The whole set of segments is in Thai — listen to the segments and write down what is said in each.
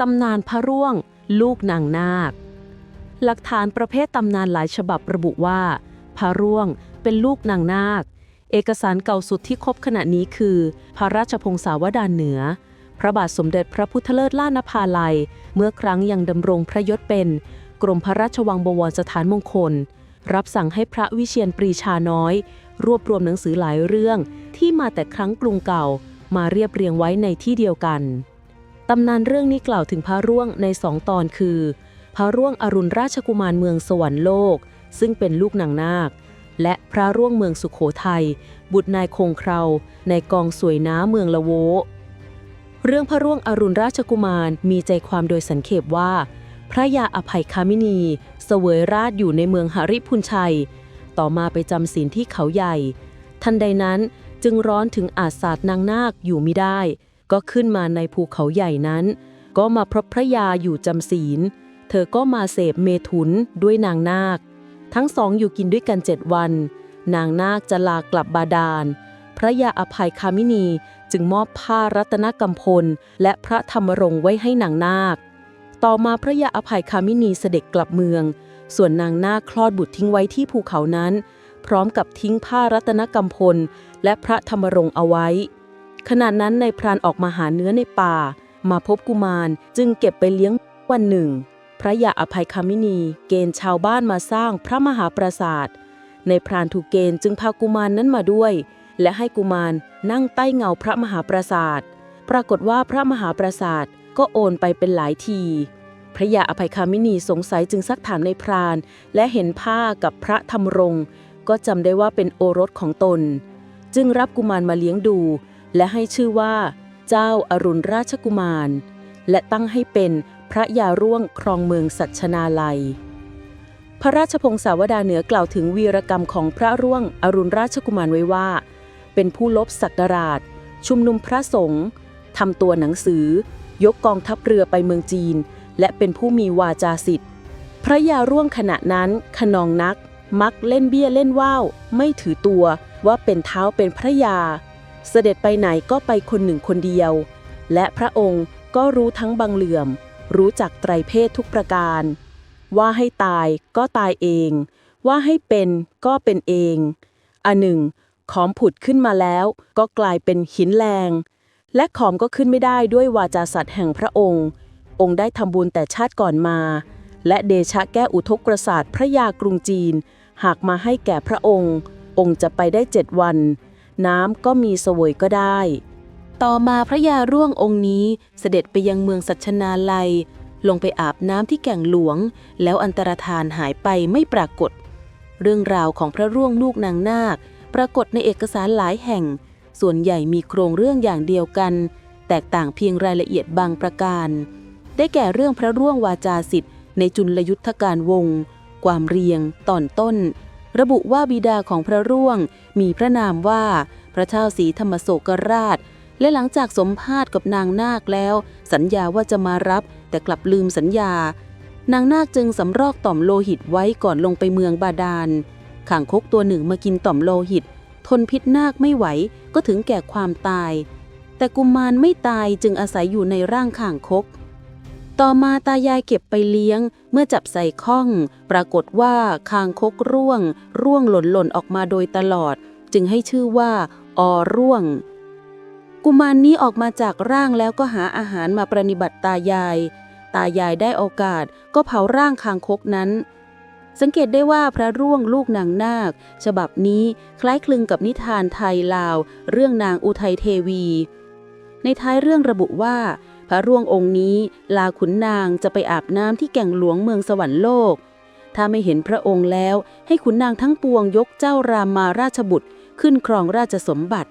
ตำนานพระร่วง ลูกนางนาค หลักฐานประเภทตำนานหลายฉบับระบุว่า พระร่วงเป็นลูกนางนาค เอกสารเก่าสุดที่ครบขณะนี้คือ พระราชพงศาวดารเหนือ พระบาทสมเด็จพระพุทธเลิศล่านภาลัย เมื่อครั้งยังดำรงพระยศเป็น กรมพระราชวังบวรสถานมงคล รับสั่งให้พระวิเชียนปรีชาน้อย รวบรวมหนังสือหลายเรื่องที่มาแต่ครั้งกรุงเก่ามาเรียบเรียงไว้ในที่เดียวกัน ตำนานเรื่องนี้กล่าวถึงพระร่วงในสองตอนคือ พระร่วงอรุณราชกุมารเมืองสวรรค์โลก ซึ่งเป็นลูกนางนาค และพระร่วงเมืองสุขโขทัยบุตรนายคงคราในกองสวยน้าเมืองละโว เรื่องพระร่วงอรุณราชกุมารมีใจความโดยสันเขปว่า พระยาอภัยคามินีเสวยราชอยู่ในเมืองหริพุนชัย ต่อมาไปจำศีลที่เขาใหญ่ ทันใดนั้นจึงร้อนถึงอาจศาสตนางนาคอยู่ไม่ได้ ก็ขึ้นมาในภูเขาใหญ่นั้น ก็มาพบพระยาอยู่จำศีล เธอก็มาเสพเมถุนด้วยนางนาค ทั้งสองอยู่กินด้วยกันเจ็ดวัน นางนาคจะลากลับบาดาล พระยาอภัยคามินีจึงมอบผ้ารัตนกำพล และพระธรรมรงไว้ให้นางนาค ต่อมาพระยาอภัยคามินีเสด็จกลับเมือง ส่วนนางนาคคลอดบุตรทิ้งไว้ที่ภูเขานั้น พร้อมกับทิ้งผ้ารัตนกำพล และพระธรรมรงเอาไว้ ขณะนั้นในายพรานออกมาหาเนื้อในป่า มาพบกุมารจึงเก็บไปเลี้ยงวันหนึ่ง พระยาอภัยคามินี เกณฑ์ชาวบ้านมาสร้างพระมหาปราสาทในพรานถูกเกณฑ์จึงพากุมารนนั้นมาด้วย และให้กุมารนั่งใต้เงาพระมหาปราสาทปรากฏว่าพระมหาปราสาทก็โอนไปเป็นหลายที พระยาอภัยคามินีสงสัยจึงซักถามในพราน และเห็นผ้ากับพระธรรมรงก็จำได้ว่าเป็นโอรสของตน จึงรับกุมารมาเลี้ยงดู และให้ชื่อว่า เจ้าอารุณราชกุมาร และตั้งให้เป็นพระยาร่วงครองเมืองสัชนาลัย พระราชพงศาวดารเหนือกล่าวถึงวีรกรรมของพระร่วงอรุณราชกุมารไว้ว่า เป็นผู้ลบศักราช ชุมนุมพระสงฆ์ทำตัวหนังสือ ยกกองทัพเรือไปเมืองจีน และเป็นผู้มีวาจาสิทธิ์พระยาร่วงขณะนั้นขนองนัก มักเล่นเบี้ยเล่นว่าวไม่ถือตัวว่าเป็นเท้าเป็นพระยา เสด็จไปไหนก็ไปคนหนึ่งคนเดียว และพระองค์ก็รู้ทั้งบังเหลื่อม รู้จักไตรเพศทุกประการ ว่าให้ตายก็ตายเอง ว่าให้เป็นก็เป็นเอง อันหนึ่ง ขอมผุดขึ้นมาแล้วก็กลายเป็นหินแรงและขอมก็ขึ้นไม่ได้ด้วยวาจาสัตว์แห่งพระองค์ องค์ได้ทำบุญแต่ชาติก่อนมา และเดชะแก้อุทกประสาทพระยากรุงจีน หากมาให้แก่พระองค์ องค์จะไปได้เจ็ดวัน น้ำก็มีเสวยก็ได้ ต่อมาพระยาร่วงองค์นี้เสด็จไปยังเมืองสัชนาลัย ลงไปอาบน้ำที่แก่งหลวง แล้วอันตรธานหายไปไม่ปรากฏ เรื่องราวของพระร่วงลูกนางนาค ปรากฏในเอกสารหลายแห่ง ส่วนใหญ่มีโครงเรื่องอย่างเดียวกัน แตกต่างเพียงรายละเอียดบางประการ ได้แก่เรื่องพระร่วงวาจาสิทธิ์ในจุลยุทธการวง ความเรียง ตอนต้น ระบุว่าบิดาของพระร่วง มีพระนามว่าพระเจ้าศรีธรรมโศกราช และหลังจากสมภาษกับนางนาคแล้ว สัญญาว่าจะมารับ แต่กลับลืมสัญญา นางนาคจึงสำรอกต่อมโลหิตไว้ก่อนลงไปเมืองบาดาลข่างคกตัวหนึ่งมากินต่อมโลหิต ทนพิษนาคไม่ไหวก็ถึงแก่ความตาย แต่กุมารไม่ตายจึงอาศัยอยู่ในร่างข่างคก ต่อมาตายายเก็บไปเลี้ยง เมื่อจับใส่ข้อง ปรากฏว่าคางคกร่วง ร่วงหล่นหล่นออกมาโดยตลอด จึงให้ชื่อว่าอร่วง กุมารนี้ออกมาจากร่างแล้วก็หาอาหารมาประนิบัติตายาย ตายายได้โอกาสก็เผาร่างคางคกนั้น สังเกตได้ว่าพระร่วงลูกนางนาค ฉบับนี้คล้ายคลึงกับนิทานไทยลาว เรื่องนางอุทัยเทวี ในท้ายเรื่องระบุว่า พระร่วงองค์นี้ลาขุนนางจะไปอาบน้ำที่แก่งหลวงเมืองสวรรค์โลก ถ้าไม่เห็นพระองค์แล้ว ให้ขุนนางทั้งปวงยกเจ้ารามาราชบุตรขึ้นครองราชสมบัติ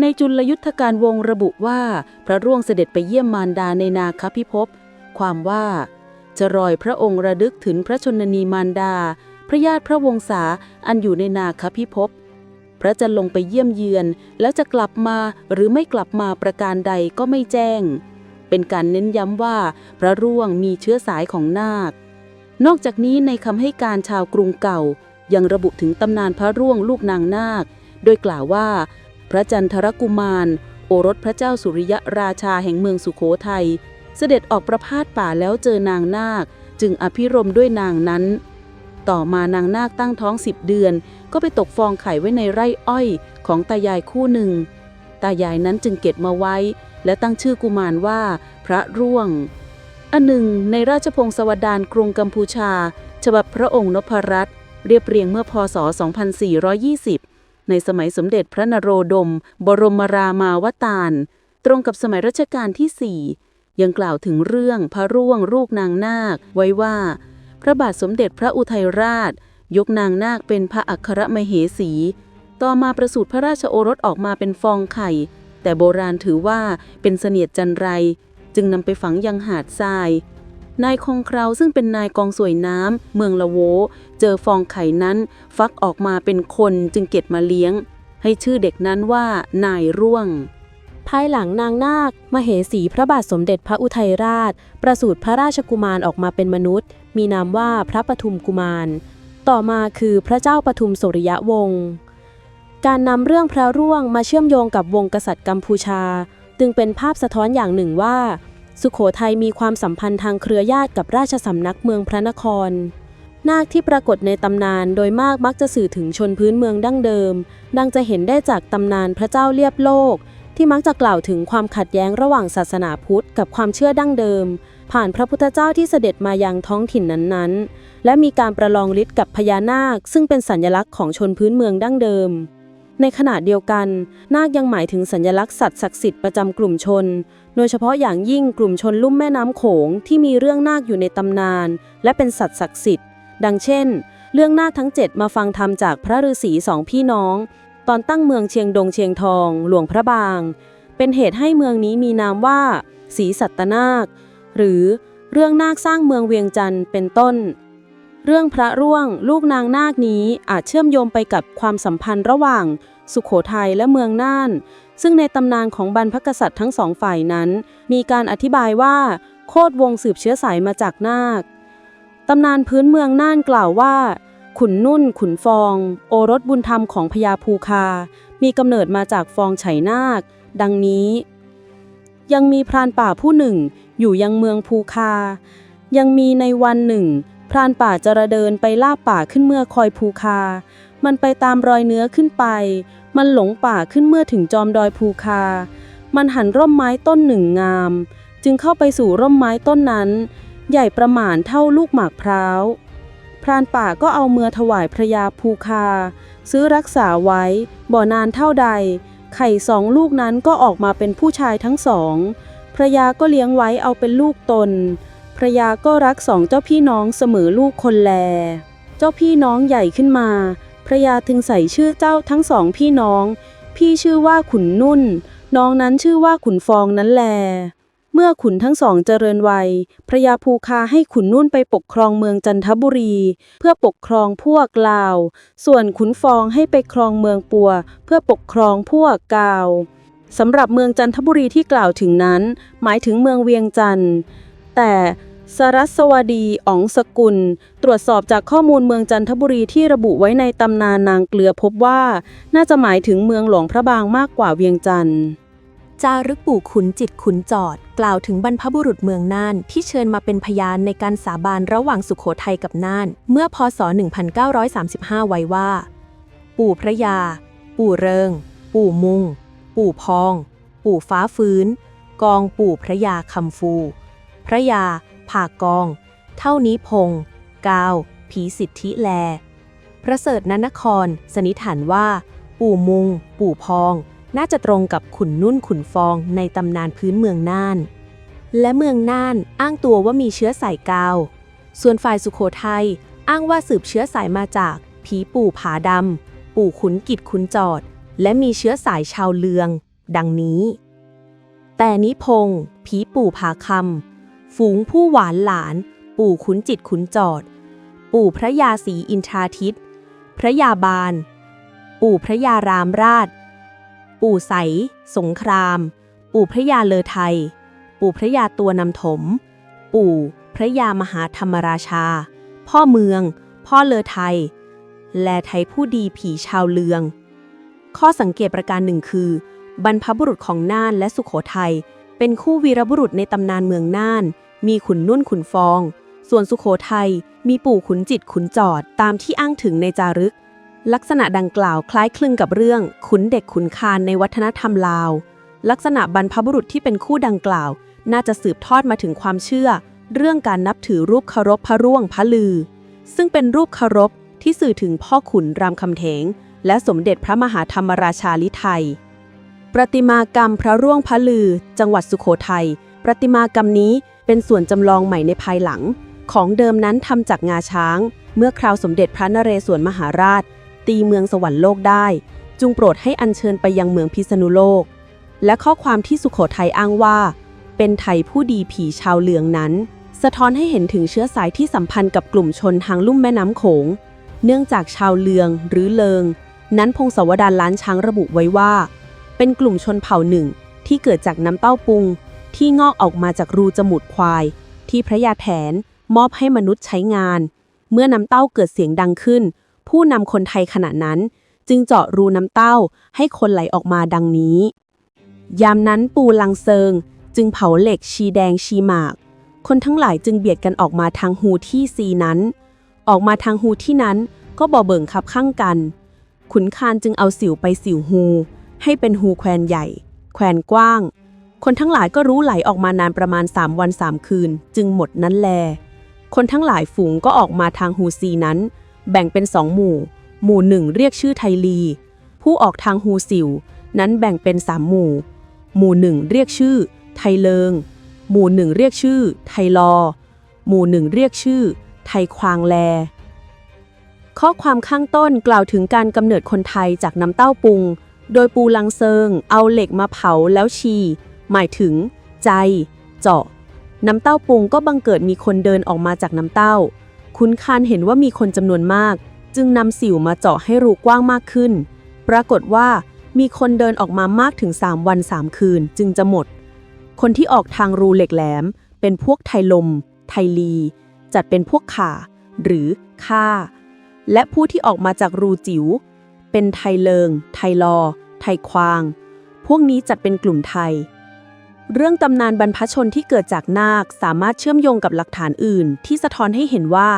ในจุลยุทธการวงระบุว่า พระร่วงเสด็จไปเยี่ยมมารดาในนาคพิภพความว่า จะรอยพระองค์ระลึกถึงพระชนนีมารดา พระญาติพระวงศาอันอยู่ในนาคพิภพ พระจะลงไปเยี่ยมเยือน แล้วจะกลับมาหรือไม่กลับมาประการใดก็ไม่แจ้ง เป็นการเน้นย้ำว่า พระร่วงมีเชื้อสายของนาคนอกจากนี้ในคำให้การชาวกรุงเก่า ยังระบุถึงตำนานพระร่วงลูกนางนาค โดยกล่าวว่า พระจันทรกุมาร โอรสพระเจ้าสุริยราชาแห่งเมืองสุโขทัยเสด็จออกประพาสป่าแล้วเจอนางนาค จึงอภิรมด้วยนางนั้น ต่อมานางนาคตั้งท้องสิบเดือน ก็ไปตกฟองไข่ไว้ในไร่อ้อยของตายายคู่หนึ่ง ตายายนั้นจึงเก็บมาไว้ และตั้งชื่อกุมารว่า พระร่วง อันหนึ่ง ในราชพงศวดารกรุงกัมพูชา ฉบับพระองค์นพรัตน์เรียบเรียงเมื่อพศ 2420 ในสมัยสมเด็จพระนโรดม บรมรามาวตาร ตรงกับสมัยรัชกาลที่สี่ยังกล่าวถึงเรื่องพระร่วงลูกนางนาคไว้ว่า พระบาทสมเด็จพระอุทัยราช ยกนางนาคเป็นพระอัครมเหสี ต่อมาประสูติพระราชโอรสออกมาเป็นฟองไข่ แต่โบราณถือว่าเป็นเสนียดจันไร จึงนำไปฝังยังหาดทราย นายคงคราวซึ่งเป็นนายกองสวยน้ำเมืองละโว เจอฟองไข่นั้น ฟักออกมาเป็นคนจึงเก็บมาเลี้ยง ให้ชื่อเด็กนั้นว่านายร่วงภายหลังนางนาค มเหสีพระบาทสมเด็จพระอุทัยราช ประสูติพระราชกุมารออกมาเป็นมนุษย์ มีนามว่าพระปทุมกุมาร ต่อมาคือพระเจ้าปทุมสุริยวงศ์การนำเรื่องพระร่วงมาเชื่อมโยงกับวงกษัตริย์กัมพูชา จึงเป็นภาพสะท้อนอย่างหนึ่งว่า สุขโขทัยมีความสัมพันธ์ทางเครือญาติกับราชสำนักเมืองพระนคร นาคที่ปรากฏในตำนานโดยมากมักจะสื่อถึงชนพื้นเมืองดั้งเดิม ดังจะเห็นได้จากตำนานพระเจ้าเลียบโลก ที่มักจะกล่าวถึงความขัดแย้งระหว่างศาสนาพุทธกับความเชื่อดั้งเดิม ผ่านพระพุทธเจ้าที่เสด็จมายังท้องถิ่นนั้นๆ และมีการประลองฤทธิ์กับพญานาค ซึ่งเป็นสัญลักษณ์ของชนพื้นเมืองดั้งเดิม ในขณะเดียวกัน นาคยังหมายถึงสัญลักษณ์สัตว์ศักดิ์สิทธิ์ประจำกลุ่มชน โดยเฉพาะอย่างยิ่งกลุ่มชนลุ่มแม่น้ำโขงที่มีเรื่องนาคอยู่ในตำนาน และเป็นสัตว์ศักดิ์สิทธิ์ ดังเช่น เรื่องนาคทั้ง 7 มาฟังธรรมจากพระฤาษีสองพี่น้อง ตอนตั้งเมืองเชียงดงเชียงทอง หลวงพระบาง เป็นเหตุให้เมืองนี้มีนามว่าศรีสัตนาค หรือเรื่องนาคสร้างเมืองเวียงจันทร์เป็นต้น เรื่องพระร่วงลูกนางนาคนี้อาจเชื่อมโยงไปกับความสัมพันธ์ระหว่าง สุขโขทัยและเมืองน่าน ซึ่งในตำนานของบรรพกษัตริย์ทั้งสองฝ่ายนั้น มีการอธิบายว่า โคดวงสืบเชื้อสายมาจากนาคตำนานพื้นเมืองน่านกล่าวว่า ขุนนุ่น ขุนฟอง โอรสบุญธรรมของพญาภูคา มีกำเนิดมาจากฟองไฉนาค ดังนี้ ยังมีพรานป่าผู้หนึ่ง อยู่ยังเมืองภูคา ยังมีในวันหนึ่ง พรานป่าจะระเดินไปล่าป่าขึ้นเมื่อคอยภูคา มันไปตามรอยเนื้อขึ้นไป มันหลงป่าขึ้นเมื่อถึงจอมดอยภูคา มันหันร่มไม้ต้นหนึ่งงาม จึงเข้าไปสู่ร่มไม้ต้นนั้น ใหญ่ประมาณเท่าลูกหมากพร้าว พรานป่าก็เอาเมือถวายพระยาภูคา ซื้อรักษาไว้บ่อนานเท่าใด ไข่สองลูกนั้นก็ออกมาเป็นผู้ชายทั้งสองพระยาก็เลี้ยงไว้เอาเป็นลูกตนพระยาก็รักสองเจ้าพี่น้องเสมอลูกคนแล เจ้าพี่น้องใหญ่ขึ้นมาพระยาถึงใส่ชื่อเจ้าทั้งสองพี่น้อง พี่ชื่อว่าขุนนุ่น น้องนั้นชื่อว่าขุนฟองนั้นแล เมื่อขุนทั้งสองเจริญวัย พระยาภูคาให้ขุนนุ่นไปปกครองเมืองจันทบุรี เพื่อปกครองพวกลาว ส่วนขุนฟองให้ไปครองเมืองปัว เพื่อปกครองพวกกาวสำหรับเมืองจันทบุรีที่กล่าวถึงนั้น หมายถึงเมืองเวียงจันทร์แต่สรัสวดีอ๋องสกุล ตรวจสอบจากข้อมูลเมืองจันทบุรีที่ระบุไว้ในตำนานนางเกลือพบว่า น่าจะหมายถึงเมืองหลวงพระบางมากกว่าเวียงจันทร์ จารึกปู่ขุนจิตขุนจอด กล่าวถึงบรรพบุรุษเมืองน่านที่เชิญมาเป็นพยานในการสาบานระหว่างสุขโขทัยกับน่าน เมื่อพศ 1935 ไว้ว่า ปู่พระยา ปู่เริง ปู่มุง ปู่พอง ปู่ฟ้าฟื้น กองปู่พระยาคำฟู พระยาผ่ากอง เท่านี้พง กาว ผีสิทธิแลพระเสริฐนนคร สนิฐานว่า ปู่มุง ปู่พอง น่าจะตรงกับขุนนุ่นขุนฟองในตำนานพื้นเมืองน่าน และเมืองน่านอ้างตัวว่ามีเชื้อสายกาว ส่วนฝ่ายสุขโขทัยอ้างว่าสืบเชื้อสายมาจาก ผีปู่ผาดำ ปู่ขุนกิจขุนจอด และมีเชื้อสายชาวเลือง ดังนี้ แต่นิพงศ์ผีปู่ผาคำฝูงผู้หวานหลาน ปู่ขุนจิตขุนจอด ปู่พระยาศรีอินทราทิต พระยาบาล ปู่พระยารามราช ปู่ใส สงคราม ปู่พระยาเลอไทย ปู่พระยาตัวนำถม ปู่พระยามหาธรรมราชา พ่อเมือง พ่อเลอไทย และไทยผู้ดีผีชาวเลือง ข้อสังเกตประการหนึ่งคือ บรรพบุรุษของน่านและสุขโขทัยเป็นคู่วีรบุรุษในตำนานเมืองน่าน มีขุนนุ่นขุนฟอง ส่วนสุโขทัยมีปู่ขุนจิตขุนจอดตามที่อ้างถึงในจารึก ลักษณะดังกล่าวคล้ายคลึงกับเรื่องขุนเด็กขุนคานในวัฒนธรรมลาว ลักษณะบรรพบุรุษที่เป็นคู่ดังกล่าว น่าจะสืบทอดมาถึงความเชื่อ เรื่องการนับถือรูปเคารพพระร่วงพระลือ ซึ่งเป็นรูปเคารพที่สื่อถึงพ่อขุนรามคำแหงและสมเด็จพระมหาธรรมราชาลิไทย ประติมากรรมพระร่วงพระลือ จังหวัดสุโขทัยประติมากรรมนี้เป็นส่วนจำลองใหม่ในภายหลัง ของเดิมนั้นทำจากงาช้าง เมื่อคราวสมเด็จพระนเรศวรมหาราช ตีเมืองสวรรค์โลกได้ จุงโปรดให้อัญเชิญไปยังเมืองพิษณุโลก และข้อความที่สุโขทัยอ้างว่า เป็นไทยผู้ดีผีชาวเลืองนั้น สะท้อนให้เห็นถึงเชื้อสายที่สัมพันธ์กับกลุ่มชนทางลุ่มแม่น้ำโขง เนื่องจากชาวเลืองหรือเลิง นั้นพงศวดารล้านช้างระบุไว้ว่า เป็นกลุ่มชนเผ่าหนึ่งที่เกิดจากน้ำเต้าปุง ที่งอกออกมาจากรูจมูกควาย ที่พระยาแถนมอบให้มนุษย์ใช้งาน เมื่อน้ำเต้าเกิดเสียงดังขึ้น ผู้นำคนไทยขณะนั้น จึงเจาะรูน้ำเต้าให้คนไหลออกมาดังนี้ ยามนั้นปูลังเซิง จึงเผาเหล็กชีแดงชีหมาก คนทั้งหลายจึงเบียดกันออกมาทางฮูที่ซีนั้น ออกมาทางฮูที่นั้นก็บ่เบิ่งคับข้างกัน ขุนคานจึงเอาสิวไปสิวฮู ให้เป็นฮูแควนใหญ่ แควนกว้าง คนทั้งหลายก็รู้ไหลออกมานานประมาณ3วัน3คืน จึงหมดนั้นแล คนทั้งหลายฝูงก็ออกมาทางฮูซีนั้น แบ่งเป็นสองหมู่ หมู่หนึ่งเรียกชื่อไทลี ผู้ออกทางฮูสิว นั้นแบ่งเป็นสามหมู่ หมู่หนึ่งเรียกชื่อ ไทเลิง หมู่หนึ่งเรียกชื่อ ไทลอ หมู่หนึ่งเรียกชื่อ ไทควางแล ข้อความข้างต้นกล่าวถึงการกำเนิดคนไทยจากน้ำเต้าปุง โดยปูลังเซิง เอาเหล็กมาเผาแล้วชี หมายถึง ใจ เจาะน้ำเต้าปุงก็บังเกิดมีคนเดินออกมาจากน้ำเต้า คุณคานเห็นว่ามีคนจำนวนมาก จึงนำสิวมาเจาะให้รูกว้างมากขึ้น ปรากฏว่ามีคนเดินออกมามากถึง 3 วัน 3 คืนจึงจะหมด คนที่ออกทางรูเหล็กแหลม เป็นพวกไทลม ไทลี จัดเป็นพวกข่า หรือข่าและผู้ที่ออกมาจากรูจิ๋ว เป็นไทเลิง ไทลอ ไทควาง พวกนี้จัดเป็นกลุ่มไทย เรื่องตำนานบรรพชนที่เกิดจากนาคสามารถเชื่อมโยงกับหลักฐานอื่น ที่สะท้อนให้เห็นว่า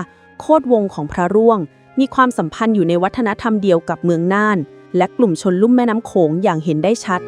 โคดวงของพระร่วง มีความสัมพันธ์อยู่ในวัฒนธรรมเดียวกับเมืองน่าน และกลุ่มชนลุ่มแม่น้ำโขงอย่างเห็นได้ชัด